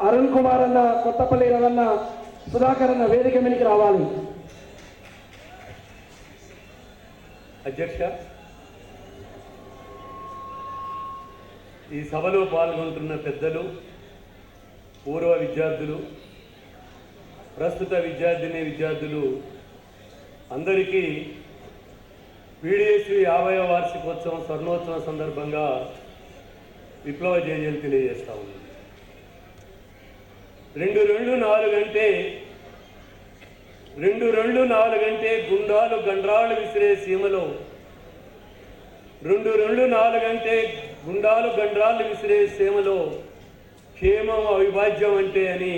అరుణ్ కుమార్ అన్న కొత్తపల్లి రవన్న సుధాకర్ అన్న వేదిక మీదకి రావాలి. అధ్యక్ష ఈ సభలో పాల్గొంటున్న పెద్దలు పూర్వ విద్యార్థులు ప్రస్తుత విద్యార్థిని విద్యార్థులు అందరికీ పీడిఎస్ యాభై వార్షికోత్సవం స్వర్ణోత్సవం సందర్భంగా విప్లవ జయజలు తెలియజేస్తా ఉన్నాను రెండు రెండు నాలుగంటే రెండు రెండు నాలుగంటే గుండాలు గండ్రాలు విసిరే సీమలో. రెండు రెండు నాలుగంటే గుండాలు గండ్రాలు విసిరే సీమలో క్షేమం అవిభాజ్యం అంటే అని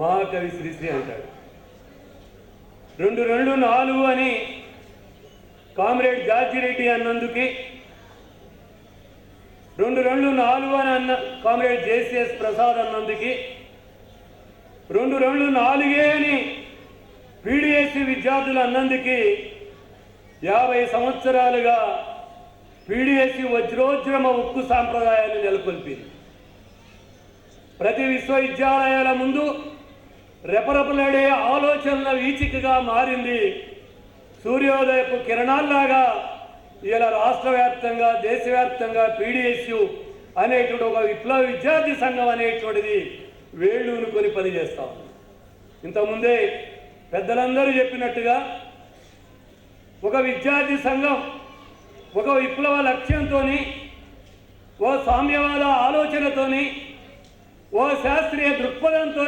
మహాకవి శ్రీశ్రీ అంటాడు. రెండు రెండు నాలుగు అని కామ్రేడ్ జార్జిరెడ్డి అన్నందుకి రెండు రెండు నాలుగు అని అన్న కామ్రేడ్ జేసీఎస్ ప్రసాద్ అన్నందుకి రెండు రెండు నాలుగే అని పీడిఎస్సి విద్యార్థులు అన్నందుకి యాభై సంవత్సరాలుగా పీడిఎస్సి వజ్రోజ్రమ ఉక్కు సాంప్రదాయాన్ని నెలకొల్పింది. ప్రతి విశ్వవిద్యాలయాల ముందు రెపరెపలాడే ఆలోచనల వీచికగా మారింది సూర్యోదయపు కిరణాల్లాగా ఇలా రాష్ట్ర వ్యాప్తంగా దేశవ్యాప్తంగా పీడిఎస్యు అనేటువంటి ఒక విప్లవ విద్యార్థి సంఘం అనేటువంటిది వేళ్ళూనుకొని పనిచేస్తాం ఇంతకుముందే పెద్దలందరూ చెప్పినట్టుగా ఒక విద్యార్థి సంఘం ఒక విప్లవ లక్ష్యంతో ఓ సామ్యవాద ఆలోచనతోని ఓ శాస్త్రీయ దృక్పథంతో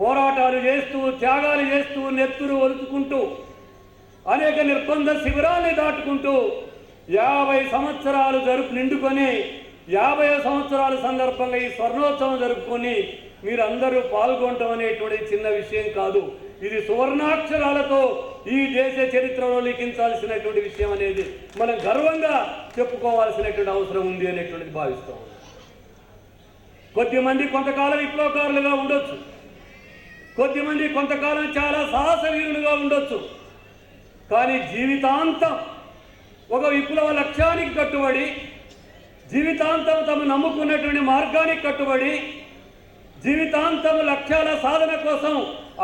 పోరాటాలు చేస్తూ త్యాగాలు చేస్తూ నెత్తురు ఒలుచుకుంటూ అనేక నిర్బంధ శిబిరాల్ని దాటుకుంటూ యాభై సంవత్సరాలు జరుపు నిండుకొని యాభై సంవత్సరాల సందర్భంగా ఈ స్వర్ణోత్సవం జరుపుకొని మీరందరూ పాల్గొనటం అనేటువంటి చిన్న విషయం కాదు. ఇది సువర్ణాక్షరాలతో ఈ దేశ చరిత్రలో లిఖించాల్సినటువంటి విషయం అనేది మనం గర్వంగా చెప్పుకోవాల్సినటువంటి అవసరం ఉంది అనేటువంటిది భావిస్తాం. కొద్దిమంది కొంతకాలం విప్లవకారులుగా ఉండొచ్చు. కొద్దిమంది కొంతకాలం చాలా సాహసవీరులుగా ఉండొచ్చు. కానీ జీవితాంతం ఒక విప్లవ లక్ష్యానికి కట్టుబడి జీవితాంతం తమ నమ్ముకున్నటువంటి మార్గానికి కట్టుబడి జీవితాంతం లక్ష్యాల సాధన కోసం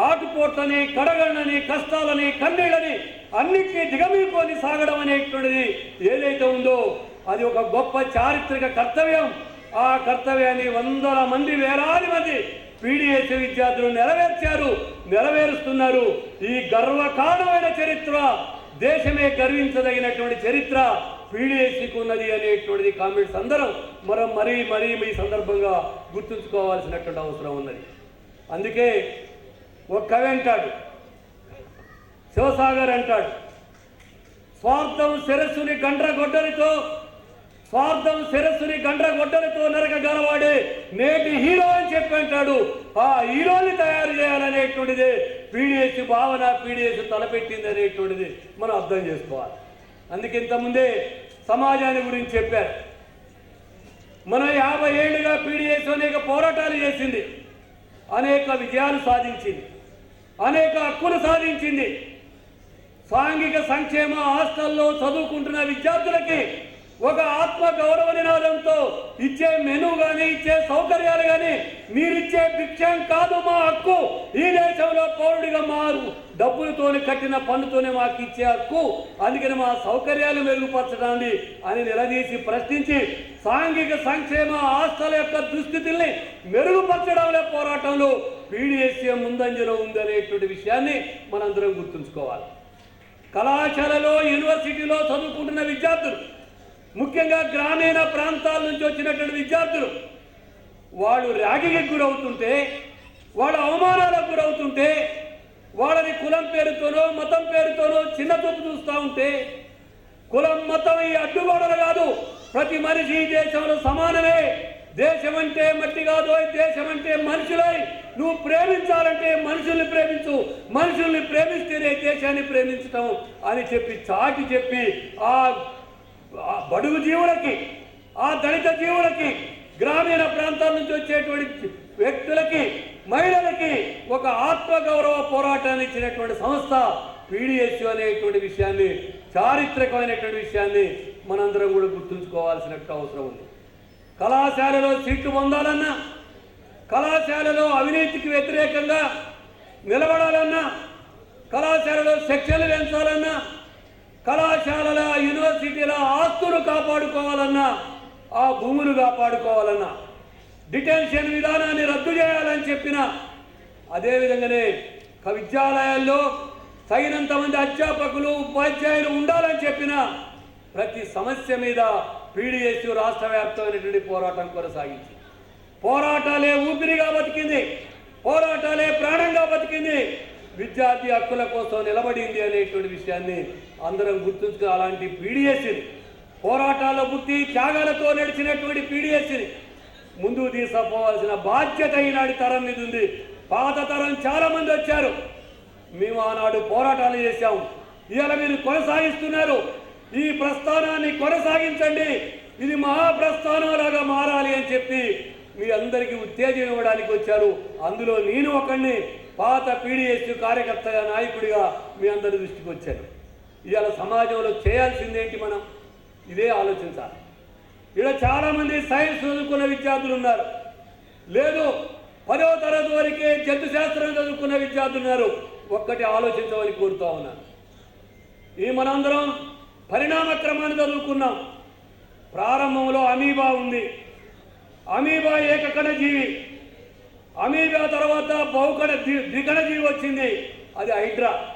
ఆటుపోట్లని కడగళ్ళని కష్టాలని కన్నీళ్ళని అన్నిటినీ దిగమీకొని సాగడం అనేటువంటిది ఏదైతే ఉందో అది ఒక గొప్ప చారిత్రక కర్తవ్యం. ఆ కర్తవ్యాన్ని వందల మంది వేలాది మంది పీడిఎస్ విద్యార్థులు నెరవేర్చారు నెరవేరుస్తున్నారు. ఈ గర్వకారణమైన చరిత్ర దేశమే గర్వించదగినటువంటి చరిత్ర. పీడిఎస్సికి ఉన్నది అనేటువంటిది కామెంట్స్ అందరం మనం మరీ మరీ ఈ సందర్భంగా గుర్తుంచుకోవాల్సినటువంటి అవసరం ఉన్నది. అందుకే ఒక కవి అంటాడు శివసాగర్ అంటాడు స్వార్థం శిరస్సుని గండ్రగొడ్డలితో స్వార్థం శిరస్సుని గండ్రగొడ్డలతో నరక గలవాడే నేటి హీరో అని చెప్పి అంటాడు. ఆ హీరోని తయారు చేయాలనేటువంటిది పీడిఎస్ భావన పీడిఎస్ తలపెట్టింది అనేటువంటిది మనం అర్థం చేసుకోవాలి. అందుకే ఇంతకుముందే సమాజాన్ని గురించి చెప్పారు. మన యాభై ఏళ్ళుగా పీడిఎస్ అనేక పోరాటాలు చేసింది. అనేక విజయాలు సాధించింది. అనేక హక్కులు సాధించింది. సాంఘిక సంక్షేమ హాస్టల్లో చదువుకుంటున్న విద్యార్థులకి ఒక ఆత్మ గౌరవ నినాదంతో ఇచ్చే మెను కానీ ఇచ్చే సౌకర్యాలు కానీ మీరిచ్చే భిక్షం కాదు మా హక్కు. ఈ దేశంలో పౌరుడిగా మారు. డబ్బులతోని కట్టిన పన్నుతోనే మాకు ఇచ్చే హక్కు. అందుకని మా సౌకర్యాలు మెరుగుపరచడాన్ని అని నిలదీసి ప్రశ్నించి సాంఘిక సంక్షేమ ఆస్తుల యొక్క దుస్థితుల్ని మెరుగుపరచడంలో పోరాటంలో పీడిఎస్ఏ ముందంజలో ఉందనేటువంటి విషయాన్ని మనందరం గుర్తుంచుకోవాలి. కళాశాలలో యూనివర్సిటీలో చదువుకుంటున్న విద్యార్థులు ముఖ్యంగా గ్రామీణ ప్రాంతాల నుంచి వచ్చినటువంటి విద్యార్థులు వాళ్ళు ర్యాగింగ్కి గురవుతుంటే వాళ్ళు అవమానాలకు గురవుతుంటే వాళ్ళని కులం పేరుతోనో మతం పేరుతోనో చిన్న చూపు చూస్తూ ఉంటే కులం మతం ఈ అడ్డుగోడలు కాదు. ప్రతి మనిషి ఈ దేశంలో సమానమే. దేశం అంటే మట్టి కాదు దేశం అంటే మనుషులై. నువ్వు ప్రేమించాలంటే మనుషుల్ని ప్రేమించు. మనుషుల్ని ప్రేమిస్తేనే దేశాన్ని ప్రేమించటం అని చెప్పి చాటి చెప్పి ఆ ఆ బడుగు జీవులకి ఆ దళిత జీవులకి గ్రామీణ ప్రాంతాల నుంచి వచ్చేటువంటి వ్యక్తులకి మహిళలకి ఒక ఆత్మగౌరవ పోరాటాన్ని ఇచ్చినటువంటి సంస్థ పీడిఎస్యు అనేటువంటి విషయాన్ని చారిత్రకమైనటువంటి విషయాన్ని మనందరం కూడా గుర్తుంచుకోవాల్సిన అవసరం ఉంది. కళాశాలలో సీట్లు పొందాలన్నా కళాశాలలో అవినీతికి వ్యతిరేకంగా నిలబడాలన్నా కళాశాలలో శిక్షలు పెంచాలన్నా కళాశాలల యూనివర్సిటీల ఆస్తులు కాపాడుకోవాలన్నా ఆ భూములు కాపాడుకోవాలన్నా డిటెన్షన్ విధానాన్ని రద్దు చేయాలని చెప్పిన అదేవిధంగానే క- విద్యాలయాల్లో తగినంత మంది అధ్యాపకులు ఉపాధ్యాయులు ఉండాలని చెప్పిన ప్రతి సమస్య మీద పీడిఎస్ రాష్ట్ర వ్యాప్తమైనటువంటి పోరాటం కొనసాగించి పోరాటాలే ఊపిరిగా బతికింది. పోరాటాలే ప్రాణంగా బతికింది. విద్యార్థి హక్కుల కోసం నిలబడింది అనేటువంటి విషయాన్ని అందరం గుర్తుంచుకో అలాంటి పీడిఎస్ని పోరాటాల బుద్ధి త్యాగాలతో నడిచినటువంటి పీడిఎస్ని ముందుకు తీసుకుపోవాల్సిన బాధ్యత ఈనాటి తరం మీద ఉంది. పాత తరం చాలా మంది వచ్చారు. మేము ఆనాడు పోరాటాలు చేశాం. ఇవాళ మీరు కొనసాగిస్తున్నారు. ఈ ప్రస్థానాన్ని కొనసాగించండి. ఇది మహాప్రస్థానంలాగా మారాలి అని చెప్పి మీ అందరికీ ఉత్తేజం ఇవ్వడానికి వచ్చారు. అందులో నేను ఒకడిని పాత పీడిఎస్ కార్యకర్తగా నాయకుడిగా మీ అందరి దృష్టికి వచ్చాను. ఇవాళ సమాజంలో చేయాల్సిందేంటి మనం? ఇదే ఆలోచించాలి. ఇక్కడ చాలామంది సైన్స్ చదువుకున్న విద్యార్థులు ఉన్నారు. లేదు పదవ తరగతి వరకే జంతు శాస్త్రం చదువుకున్న విద్యార్థులు ఉన్నారు. ఒక్కటి ఆలోచించమని కోరుతా ఉన్నాను ఈ మనందరం పరిణామ క్రమాన్ని చదువుకున్నాం. ప్రారంభంలో అమీబా ఉంది. అమీబా ఏకకణ జీవి. అమీబా తర్వాత బహుకణ ద్వి- ద్వికణ జీవి వచ్చింది. అది హైడ్రా.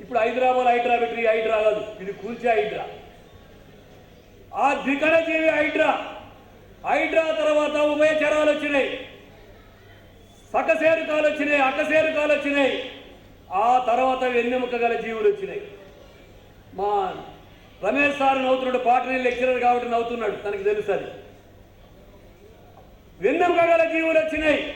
ఇప్పుడు హైదరాబాద్ హైడ్రా పెట్టి హైడ్రా కాదు. ఇది కూల్చే హైడ్రా. ఆ ద్వికర జీవి హైడ్రా. హైడ్రా తర్వాత ఉభయచరాలు వచ్చినాయి. సకసేరుకాలు వచ్చినాయి అకసేరుకాలు వచ్చినాయి. ఆ తర్వాత వెన్నెముక గల జీవులు వచ్చినాయి. మా రమేష్ సార్ నవ్వుతున్నాడు పాటని లెక్చరర్ కాబట్టి నవ్వుతున్నాడు తనకి తెలుసు అది. వెన్నెముక గల జీవులు వచ్చినాయి.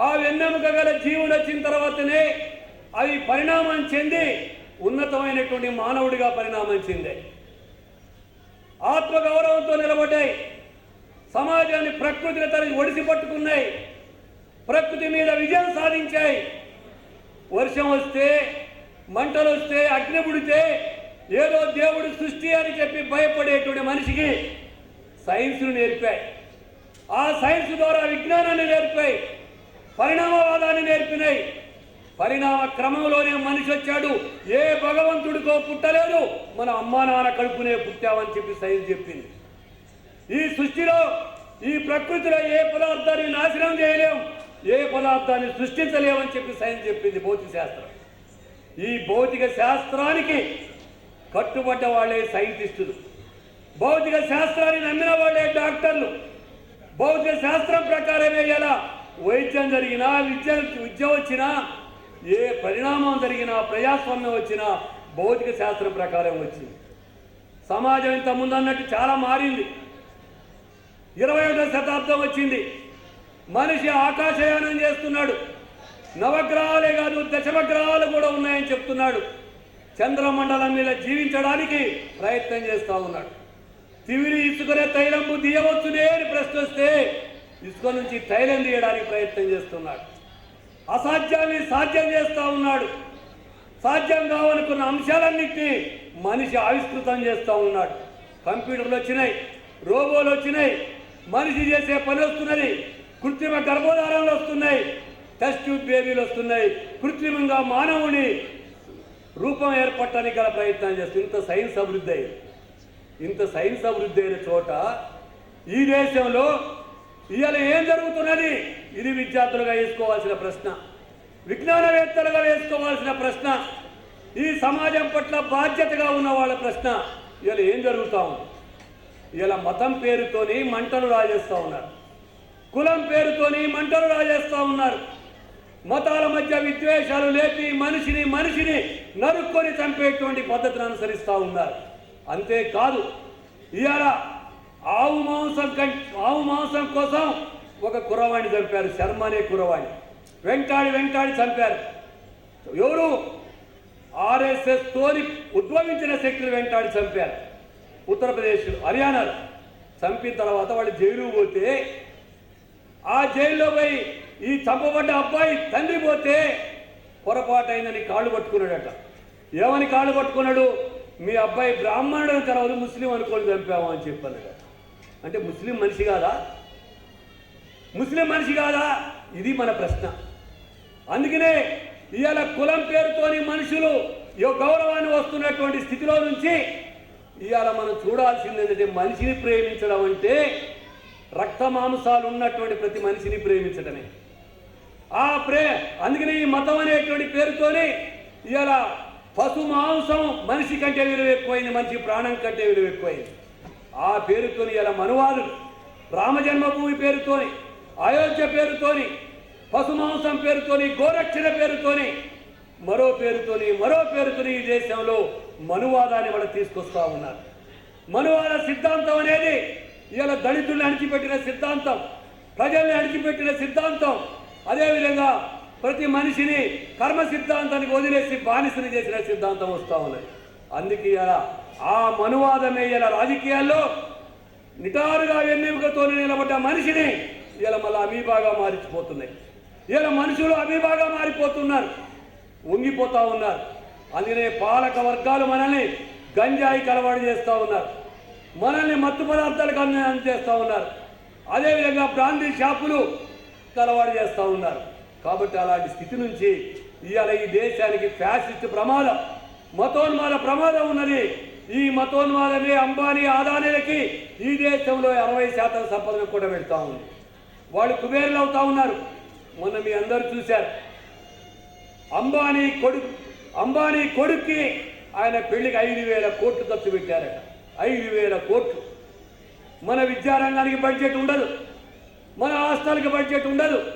ఆ వెన్నెముక గల జీవులు వచ్చిన తర్వాతనే అవి పరిణామం చెంది ఉన్నతమైనటువంటి మానవుడిగా పరిణామం చెందాయి. ఆత్మగౌరవంతో నిలబడ్డాయి. సమాజాన్ని ప్రకృతిని తన ఒడిసి పట్టుకున్నాయి. ప్రకృతి మీద విజయం సాధించాయి. వర్షం వస్తే మంటలు వస్తే అగ్ని పుడితే ఏదో దేవుడు సృష్టి అని చెప్పి భయపడేటువంటి మనిషికి సైన్స్ను నేర్పాయి. ఆ సైన్స్ ద్వారా విజ్ఞానాన్ని నేర్పాయి. పరిణామవాదాన్ని నేర్పినాయి. పరిణామ క్రమంలోనే మనిషి వచ్చాడు. ఏ భగవంతుడికో పుట్టలేదు. మన అమ్మా నాన్న కడుపునే పుట్టామని చెప్పి సైన్స్ చెప్పింది. ఈ సృష్టిలో ఈ ప్రకృతిలో ఏ పదార్థాన్ని నాశనం చేయలేం ఏ పదార్థాన్ని సృష్టించలేమని చెప్పి సైన్స్ చెప్పింది భౌతిక శాస్త్రం. ఈ భౌతిక శాస్త్రానికి కట్టుబడ్డ వాళ్ళే సైంటిస్టులు. భౌతిక శాస్త్రాన్ని నమ్మిన వాళ్ళే డాక్టర్లు. భౌతిక శాస్త్రం ప్రకారమే ఎలా వైద్యం జరిగినా విద్య విద్య వచ్చినా ఏ పరిణామం జరిగినా ప్రజాస్వామ్యం వచ్చినా భౌతిక శాస్త్రం ప్రకారం వచ్చింది సమాజం ఇంత ముందు అన్నట్టు చాలా మారింది. ఇరవై ఒకటో శతాబ్దం వచ్చింది. మనిషి ఆకాశయానం చేస్తున్నాడు. నవగ్రహాలే కాదు దశమగ్రహాలు కూడా ఉన్నాయని చెప్తున్నాడు. చంద్రమండలం మీద జీవించడానికి ప్రయత్నం చేస్తూ ఉన్నాడు. తివిరి ఇసుకనే తైలంబు తీయవచ్చునే అని ప్రశ్న వస్తే ఇసుక నుంచి తైలం తీయడానికి ప్రయత్నం చేస్తున్నాడు. అసాధ్యాన్ని సాధ్యం చేస్తూ ఉన్నాడు. సాధ్యం కావనుకున్న అంశాలన్నింటినీ మనిషి ఆవిష్కృతం చేస్తూ ఉన్నాడు. కంప్యూటర్లు వచ్చినాయి రోబోలు వచ్చినాయి మనిషి చేసే పని వస్తున్నది కృత్రిమ గర్భధారణలు వస్తున్నాయి టెస్ట్ ట్యూబ్ బేబీలు వస్తున్నాయి కృత్రిమంగా మానవుని రూపం ఏర్పడటానికి గల ప్రయత్నం చేస్తుంది ఇంత సైన్స్ అభివృద్ధి అయింది. ఇంత సైన్స్ అభివృద్ధి అయిన చోట ఈ దేశంలో ఇవాళ ఏం జరుగుతున్నది? ఇది విద్యార్థులుగా వేసుకోవాల్సిన ప్రశ్న. విజ్ఞానవేత్తలుగా వేసుకోవాల్సిన ప్రశ్న. ఈ సమాజం పట్ల బాధ్యతగా ఉన్న వాళ్ళ ప్రశ్న. ఇవాళ ఏం జరుగుతా ఉంది? ఇలా మతం పేరుతోని మంటలు రాజేస్తూ ఉన్నారు. కులం పేరుతోని మంటలు రాజేస్తూ ఉన్నారు. మతాల మధ్య విద్వేషాలు లేపి మనిషిని మనిషిని నరుక్కొని చంపేటువంటి పద్ధతిని అనుసరిస్తూ ఉన్నారు. అంతేకాదు ఇవాళ ఆవు మాంసం ఆవు మాంసం కోసం ఒక కురవాణి చంపారు. శర్మ అనే కురవాణి వెంటాడి వెంటాడి చంపారు. ఎవరు? ఆర్ఎస్ఎస్ తోని ఉద్భవించిన శక్తులు వెంటాడి చంపారు. ఉత్తరప్రదేశ్లో హర్యానాలో. చంపిన తర్వాత వాళ్ళు జైలు పోతే ఆ జైల్లో పోయి ఈ చంపబడ్డ అబ్బాయి తండ్రి పోతే పొరపాటు అయిందని కాళ్ళు పట్టుకున్నాడట. ఏమని కాళ్ళు పట్టుకున్నాడు? మీ అబ్బాయి బ్రాహ్మణుడు తర్వాత ముస్లిం అనుకోని చంపామని చెప్పాను చెప్పాను అంటే ముస్లిం మనిషి కాదా? ముస్లిం మనిషి కాదా? ఇది మన ప్రశ్న. అందుకనే ఇవాళ కులం పేరుతోని మనుషులు ఈ గౌరవాన్ని వస్తున్నటువంటి స్థితిలో నుంచి ఇవాళ మనం చూడాల్సింది ఏంటంటే మనిషిని ప్రేమించడం అంటే రక్త మాంసాలు ఉన్నటువంటి ప్రతి మనిషిని ప్రేమించడమే. ఆ ప్రే అందుకనే ఈ మతం అనేటువంటి పేరుతోని ఇవాళ పశు మాంసం మనిషి కంటే విలువ ఎక్కువైంది మనిషి ప్రాణం కంటే విలువ ఎక్కువైంది. ఆ పేరుతోని ఇలా మనువాదులు రామజన్మభూమి పేరుతోని అయోధ్య పేరుతోని పశుమాంసం పేరుతోని గోరక్షణ పేరుతోని మరో పేరుతోని మరో పేరుతోని ఈ దేశంలో మనువాదాన్ని వాళ్ళు తీసుకొస్తా ఉన్నారు. మనువాద సిద్ధాంతం అనేది ఇవాళ దళితుల్ని అణిచిపెట్టిన సిద్ధాంతం ప్రజల్ని అణిచిపెట్టిన సిద్ధాంతం. అదేవిధంగా ప్రతి మనిషిని కర్మ సిద్ధాంతానికి వదిలేసి బానిసని చేసిన సిద్ధాంతం వస్తూ ఉన్నది. అందుకే ఇలా ఆ మనువాదమే ఇలా రాజకీయాల్లో నిటారుగా వెన్నెముకతో నిలబడ్డ మనిషిని ఇలా మళ్ళీ అమీబాగా మారిపోతున్నాయి. ఇలా మనుషులు అమీబాగా మారిపోతున్నారు. వంగిపోతా ఉన్నారు. అందుకనే పాలక వర్గాలు మనల్ని గంజాయికి అలవాటు చేస్తూ ఉన్నారు. మనల్ని మత్తు పదార్థాలకు అన్ని అందజేస్తూ ఉన్నారు. అదేవిధంగా బ్రాందీ షాపులు అలవాటు చేస్తూ ఉన్నారు. కాబట్టి అలాంటి స్థితి నుంచి ఇవాళ ఈ దేశానికి ఫ్యాసిస్ట్ ప్రమాదం. మతోన్మాద ప్రమాదం ఉన్నది. ఈ మతోన్మాదమే అంబానీ ఆదానీలకి ఈ దేశంలో అరవై శాతం సంపదను కూడా పెడతా ఉంది. వాళ్ళు కుబేరులు అవుతా ఉన్నారు. మొన్న మీ అందరూ చూశారు. అంబానీ కొడుకు అంబానీ కొడుక్కి ఆయన పెళ్ళికి ఐదు వేల కోట్లు ఖర్చు పెట్టారట. ఐదు వేల కోట్లు. మన విద్యారంగానికి బడ్జెట్ ఉండదు. మన హాస్టల్కి బడ్జెట్ ఉండదు.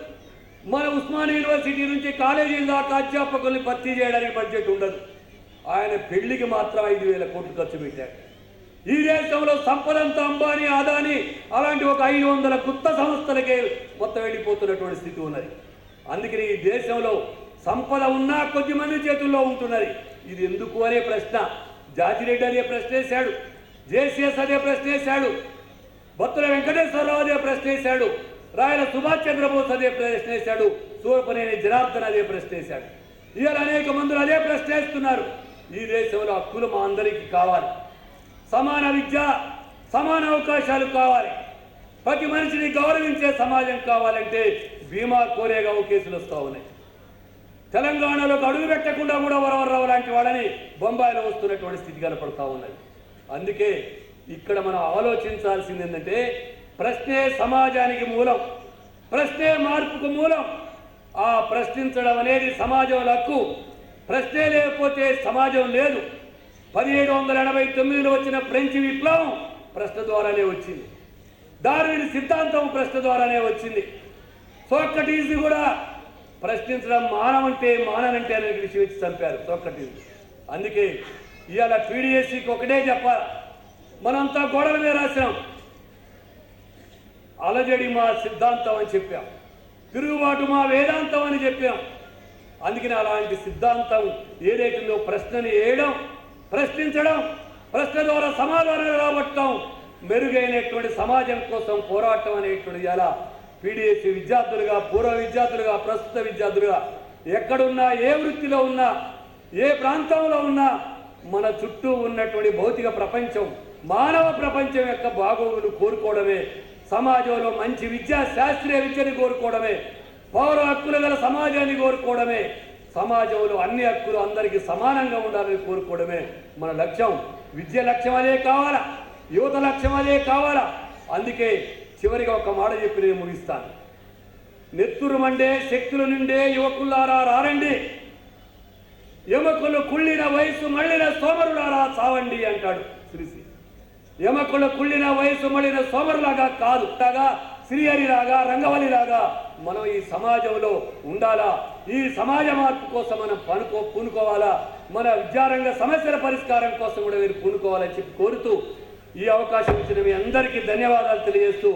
మన ఉస్మాన్ యూనివర్సిటీ నుంచి కాలేజీల దాకా అధ్యాపకుల్ని భర్తీ చేయడానికి బడ్జెట్ ఉండదు. ఆయన పెళ్ళికి మాత్రం ఐదు వేల కోట్లు ఖర్చు పెట్టారు ఈ దేశంలో సంపదంతా అంబానీ ఆదాని అలాంటి ఒక ఐదు వందల కొత్త సంస్థలకే మొత్తం వెళ్ళిపోతున్నటువంటి స్థితి ఉన్నది. అందుకని ఈ దేశంలో సంపద ఉన్నా కొద్ది మంది చేతుల్లో ఉంటున్నది. ఇది ఎందుకు అనే ప్రశ్న. జాతిరెడ్డి అనే ప్రశ్న వేశాడు. జేసీఎస్ అనే ప్రశ్న వేశాడు. బొత్తుల వెంకటేశ్వరరావు అదే ప్రశ్న వేశాడు. రాయల సుభాష్ చంద్రబోస్ అదే ప్రశ్న వేశాడు. సూరపనేని జనార్దన్ అదే ప్రశ్న వేశాడు. ఇవాళ అనేక మందులు అదే ప్రశ్న వేస్తున్నారు. ఈ దేశంలో హక్కులు మా అందరికీ కావాలి. సమాన విద్య సమాన అవకాశాలు కావాలి. ప్రతి మనిషిని గౌరవించే సమాజం కావాలంటే బీమా కోరేగావు కేసులు వస్తూ ఉన్నాయి. తెలంగాణలోకి అడుగు పెట్టకుండా కూడా వరవరరావు లాంటి వాళ్ళని బొంబాయిలో వస్తున్నటువంటి స్థితి కనపడతా ఉన్నది అందుకే ఇక్కడ మనం ఆలోచించాల్సింది ఏంటంటే ప్రశ్నే సమాజానికి మూలం ప్రశ్నే మార్పుకు మూలం. ఆ ప్రశ్నించడం అనేది సమాజం హక్కు. ప్రశ్నే లేకపోతే సమాజం లేదు. పదిహేడు వందల ఎనభై తొమ్మిదిలో వచ్చిన ఫ్రెంచ్ విప్లవం ప్రశ్న ద్వారానే వచ్చింది. దారుడి సిద్ధాంతం ప్రశ్న ద్వారానే వచ్చింది. సోక్రటీస్ కూడా ప్రశ్నించడం మానవంటే మాననంటే అనే విషయం చంపారు సోక్రటీస్. అందుకే ఇవాళ పీడిఎస్సికి ఒకటే చెప్పాలి. మనంతా గోడల మీద రాశాం. అలజడి మా సిద్ధాంతం అని చెప్పాం. తిరుగుబాటు మా వేదాంతం అని చెప్పాం. అందుకని అలాంటి సిద్ధాంతం ఏదైతుందో ప్రశ్నని వేయడం ప్రశ్నించడం ప్రశ్న ద్వారా సమాధానాలు రాబట్టడం మెరుగైనటువంటి సమాజం కోసం పోరాటం అనేటువంటిది అలా పీడిఎస్సి విద్యార్థులుగా పూర్వ విద్యార్థులుగా ప్రస్తుత విద్యార్థులుగా ఎక్కడున్నా ఏ వృత్తిలో ఉన్నా ఏ ప్రాంతంలో ఉన్నా మన చుట్టూ ఉన్నటువంటి భౌతిక ప్రపంచం మానవ ప్రపంచం యొక్క బాగోగులు కోరుకోవడమే సమాజంలో మంచి విద్యా శాస్త్రీయ విద్యని కోరుకోవడమే పౌర హక్కులు గల సమాజాన్ని కోరుకోవడమే. సమాజంలో అన్ని హక్కులు అందరికీ సమానంగా ఉండాలని కోరుకోవడమే మన లక్ష్యం. విద్య లక్ష్యం అదే కావాలా? యువత లక్ష్యం అదే కావాలా? అందుకే చివరిగా ఒక మాట చెప్పి నేను ముగిస్తాను. నెత్తురు మండే శక్తుల నుండే యువకులారా రారండి. యమకులు కుళ్ళిన వయసు మళ్ళిన సోమరులారా చావండి అంటాడు శ్రీశ్రీ. యమకులు కుళ్ళిన వయసు మళ్ళిన సోమరులాగా కాదు. కాగా శ్రీహరిలాగా రంగవల్లిలాగా మనం ఈ సమాజంలో ఉండాలా? ఈ సమాజ మార్పు కోసం మనం పనుకో పూనుకోవాలా? మన విద్యారంగ సమస్యల పరిష్కారం కోసం కూడా మీరు పూనుకోవాలని చెప్పి కోరుతూ ఈ అవకాశం ఇచ్చిన మీ అందరికీ ధన్యవాదాలు తెలియజేస్తూ